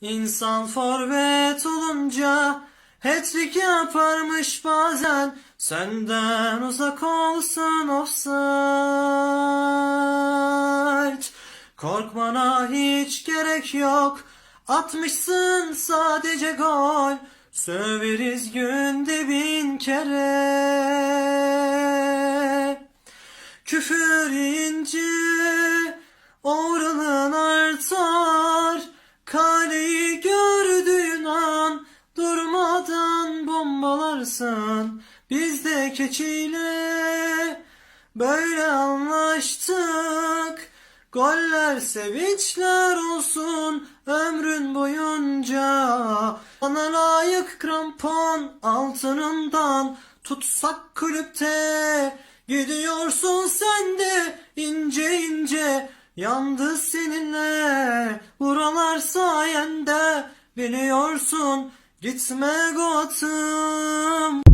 İnsan forvet olunca Hattrick yaparmış bazen. Senden uzak olsun offside. Korkmana hiç gerek yok. Atmışsın sadece gol. Söveriz günde bin kere. Küfür ince Oranın artar bombalarsın Biz de keçiyle Böyle anlaştık. Goller sevinçler olsun ömrün boyunca. Bana layık krampon altınından tutsak kulüpte. Gidiyorsun sen de ince ince yandı seninle. Buralar sayende biliyorsun Gitme Gotham